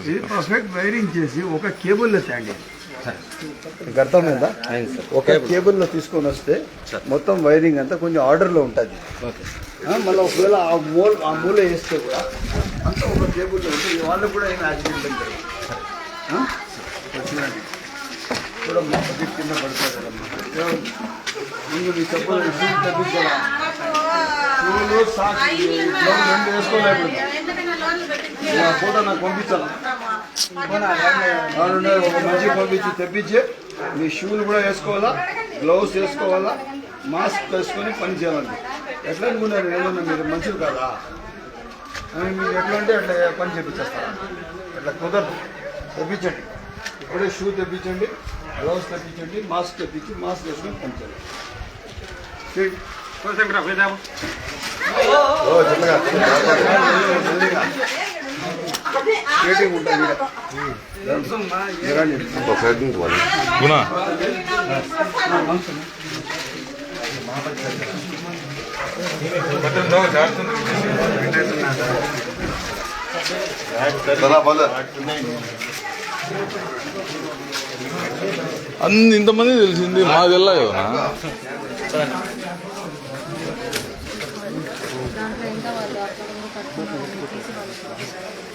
ఇది perfect wiring చేసి ఒక కేబుల్లో తేండి మీకు అర్థమైందా? ఒక కేబుల్లో తీసుకొని వస్తే మొత్తం వైరింగ్ అంతా కొంచెం ఆర్డర్లో ఉంటుంది. ఓకే. మళ్ళీ ఒకవేళ ఆ మూల ఆ మూల వేస్తే కూడా అంతా ఒక కేబుల్లో ఉంటుంది వాళ్ళకు కూడా ఏమి యాక్సిడెంట్. కూడా మా పది కింద పడుతుంది కదమ్మా ముందు నీ చెప్పలు షూ తగ్గించాలా షూలు సాక్స్ గ్లౌజ్ రెండు వేసుకోలేదు నా ఫోటో నాకు పంపించాలా. అవునండి ఒక మంచి పంపించి తెప్పించి మీ షూలు కూడా వేసుకోవాలా గ్లౌస్ వేసుకోవాలా మాస్క్ వేసుకొని పని చేయాలండి. ఎట్లా అనుకున్నారు? ఏమన్నా మీరు మంచిది కాదా? అని మీరు ఎట్లా అంటే అట్లా పని చేపించేస్తారా? అట్లా కుదరదు. తెప్పించండి. ఇప్పుడే షూ తెప్పించండి గ్లౌస్ తెప్పించండి మాస్క్ తెప్పించి మాస్క్ వేసుకొని పని చేయాలి. చెయ్. ఉంటుంది. గుణ. అంత ఇంతమంది తెలిసింది కదా దాంట్లో ఇంకా వాళ్ళు అక్కడ కట్టుకున్నారు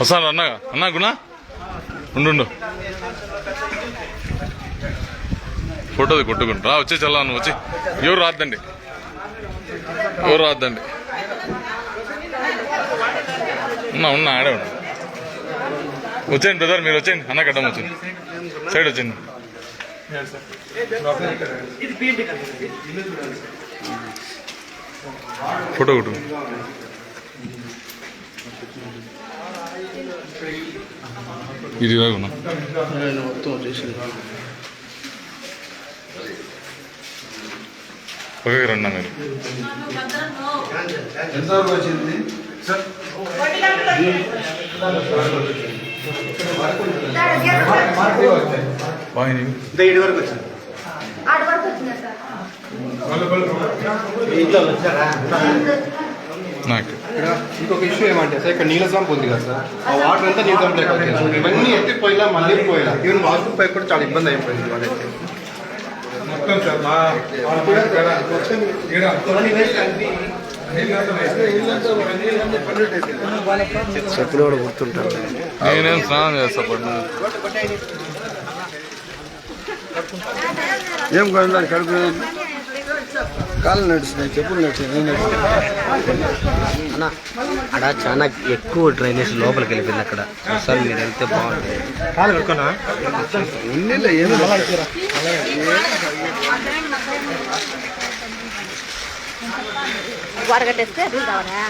వస్తాను అన్న? అన్న గుణ? ఉండు ఫోటోది కొట్టుకుంటా. వచ్చి చల్లా వచ్చి. ఎవరు రాద్దండి? ఎవరు రాద్దండి? ఉన్నా ఉన్నా ఆడే ఉన్నా వచ్చేయండి బ్రదర్ మీరు వచ్చేయండి. అన్న కట్టం వచ్చింది. సైడ్ వచ్చింది ఫోటో కొట్టు ఇది రాగున్నా పక్కకి రండి మీరు ఎంతవరకు వచ్చింది. బాగా ఆడ వరకు వచ్చిందా సార్? నాకు. ఇక్కడ ఇంకొక ఇష్యూ ఏమంటే సార్ ఇక్కడ నీళ్ళ సంప్ ఉంది కదా సార్. ఆ వాటర్ అంతా నీళ్ళ సంప్ లేకపోతే ఇవన్నీ ఎత్తిపోయినా మళ్ళీ పోయినా. ఈవెన్ వాష్రూమ్ పైప్ కూడా చాలా ఇబ్బంది అయిపోయింది వాళ్ళకి మొత్తం సార్ మా నేనేం స్నానం చేస్తా ఏం కొండ కడుపు? కాళ్ళు నడుస్తున్నాయి. చెప్పులు నడుస్తున్నాయి? అన్న అక్కడ చాలా ఎక్కువ డ్రైనేజ్ లోపలికి వెళ్ళిపోయింది అక్కడ. ఒకసారి మీరు వెళ్తే బాగుంటుంది. కాలు కడుకోనా ఉన్నిలే ఏం లేదు. వరగట్టేస్తే రూల్ రావడా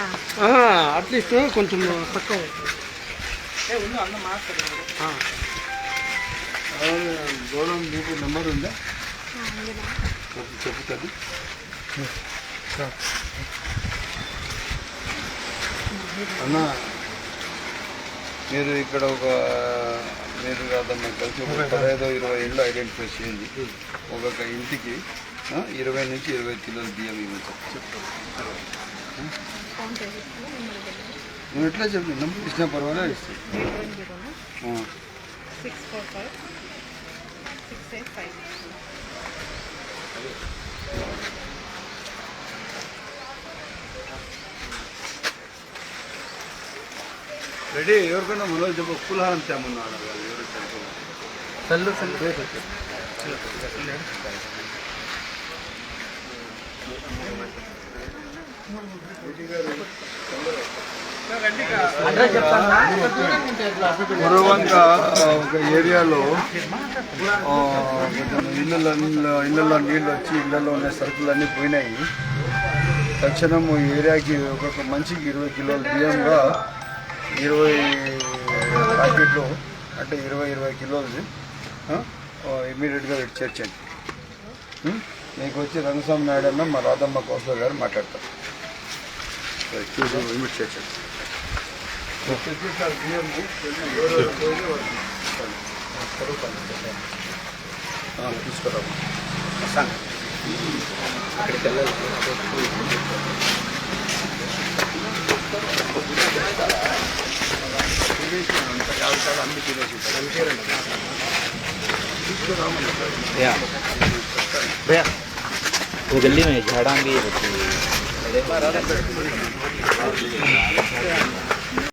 అట్లీస్ట్ కొంచెం తక్కువ. మీకు నెంబర్ ఉందా? చెప్తాను అన్న మీరు ఇక్కడ ఒక మీరు కాదన్న కలిసి ఒక పదహైదో ఇరవై ఇళ్ళు ఐడెంటిఫై చేయండి. ఒక్కొక్క ఇంటికి ఇరవై నుంచి ఇరవై కిలోల బియ్యం ఇవ్వచ్చు. నేను ఎట్లా చెప్పి? నంబర్ ఇచ్చినా పర్వాలేదు ఇస్తాను సిక్స్ రెడీ ఎవరికైనా మనోజ్ చెప్పు పులహారం తేమన్నాడు ఎవరు ఒక ఏరియాలో ఇళ్ళల్లో ఇళ్ళల్లో నీళ్ళు వచ్చి ఇళ్ళల్లో ఉన్న సరుకులు అన్నీ పోయినాయి. తక్షణం ఏరియాకి ఒక్కొక్క మనిషికి ఇరవై కిలోల బియ్యంగా ఇరవై ప్యాకెట్లు అంటే ఇరవై ఇరవై కిలోలు ఇమీడియట్గా పెట్టి చేర్చండి మీకు వచ్చి రంగస్వామి నాయుడు అన్న మా రాధమ్మ కౌన్సిలర్ గారు మాట్లాడతారు. ఇమీడియట్ చేర్చండి అక్కడికి వెళ్ళాలి भैया भैया वो गली में झाड़ा भी है